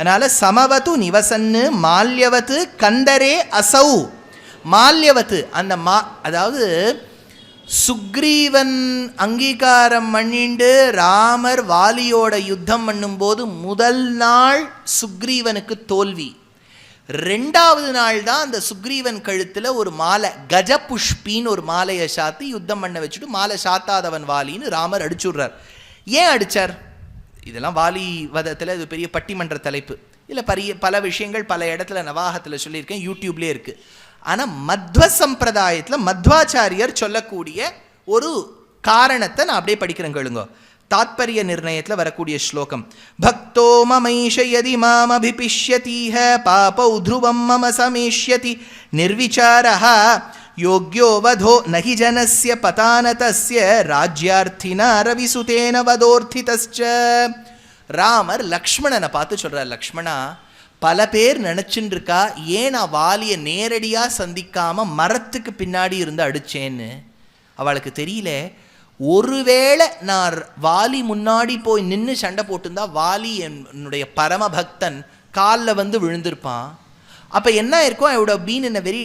அதனால சமவத்து நிவசன்னு மால்யவத்து கந்தரே அசௌ. மால்யவத்து அந்த மா அதாவது சுக்ரீவன் அங்கீகாரம் பண்ணிண்டு ராமர் வாலியோட யுத்தம் பண்ணும்போது முதல் நாள் சுக்ரீவனுக்கு தோல்வி. ரெண்டாவது நாள் தான் அந்த சுக்ரீவன் கழுத்தில் ஒரு மாலை கஜ புஷ்பின்னு ஒரு மாலையை சாத்தி யுத்தம் பண்ண வச்சுட்டு மாலை சாத்தாதவன் வாலின்னு ராமர் அடிச்சுடுறார். ஏன் அடிச்சார்? இதெல்லாம் வாலி வதத்தில் இது பெரிய பட்டிமன்ற தலைப்பு. இல்லை பரிய பல விஷயங்கள் பல இடத்துல நவாகத்தில் சொல்லியிருக்கேன் யூடியூப்லேயே இருக்குது ஆனால் மத்வ சம்பிரதாயத்தில் மத்வாச்சாரியர் சொல்லக்கூடிய ஒரு காரணத்தை நான் அப்படியே படிக்கிறேன் கேளுங்க. தாத்பரிய நிர்ணயத்தில் வரக்கூடிய ஸ்லோகம். பக்தோ மமைஷ யதி மாம் அபிபிஷ்யதீஹ பாபௌ த்ருவம் மம சமேஷ்யதி. நிர்விச்சாரः யோக்யோ வதோ நகி ஜனஸ்ய பதானதஸ்ய ராஜ்யார்த்தினா ரவிசுதேன வதோர்த்திதஸ்ச ராமர் லக்ஷ்மணனை பார்த்து சொல்கிறார் லக்ஷ்மணா பல பேர் நினச்சின்னு இருக்கா ஏன் நான் வாலியை நேரடியாக சந்திக்காமல் மரத்துக்கு பின்னாடி இருந்து அடிச்சேன்னு அவளுக்கு தெரியல ஒருவேளை நான் வாலி முன்னாடி போய் நின்று சண்டை போட்டிருந்தா வாலி என்னுடைய பரம பக்தன் காலில் வந்து விழுந்திருப்பான் அப்போ என்ன இருக்கும் ஐ would என்ன been வெரி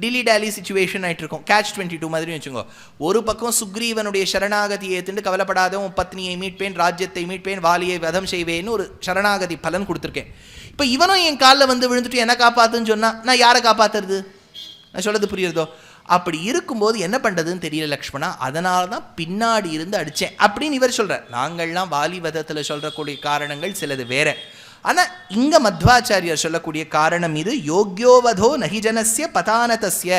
டிலி டேலி சுச்சுவேஷன் ஆகிட்டு இருக்கும் கேட்ச் டுவெண்ட்டி டூ மாதிரி வச்சுக்கோ ஒரு பக்கம் சுக்ரீவனுடைய சரணாகதி ஏத்துண்டு கவலைப்படாத உன் பத்னியை மீட்பேன் ராஜ்யத்தை மீட்பேன் வாலியை வதம் செய்வேன்னு ஒரு சரணாகதி பலன் கொடுத்துருக்கேன். இப்போ இவனும் என் காலில் வந்து விழுந்துட்டு என்ன காப்பாத்துன்னு சொன்னால் நான் யாரை காப்பாத்துறது? நான் சொல்கிறது புரியுறதோ? அப்படி இருக்கும்போது என்ன பண்ணுறதுன்னு தெரியல லக்ஷ்மணா. அதனால தான் பின்னாடி இருந்து அடித்தேன் அப்படின்னு இவர் சொல்கிறார் நாங்கள்லாம் வாலி வதத்தில் சொல்கிறக்கூடிய காரணங்கள் சிலது வேறு. ஆனால் இங்கே மத்வாச்சாரியர் சொல்லக்கூடிய காரணம் இது யோக்யோவதோ நகிஜனசிய பதானதஸ்ய.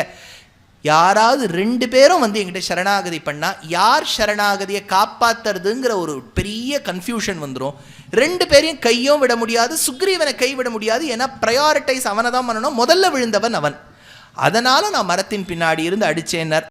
யாராவது ரெண்டு பேரும் வந்து எங்கிட்ட சரணாகதி பண்ணால் யார் சரணாகதியை காப்பாத்துறதுங்கிற ஒரு பெரிய கன்ஃபியூஷன் வந்துடும் ரெண்டு பேரையும் கையும் விட முடியாது சுக்ரீவனை கைவிட முடியாது ஏன்னா ப்ரையாரிட்டைஸ் அவனை தான் பண்ணணும் முதல்ல விழுந்தவன் அவன். அதனால் நான் மரத்தின் பின்னாடி இருந்து அடிச்சேன்னர்.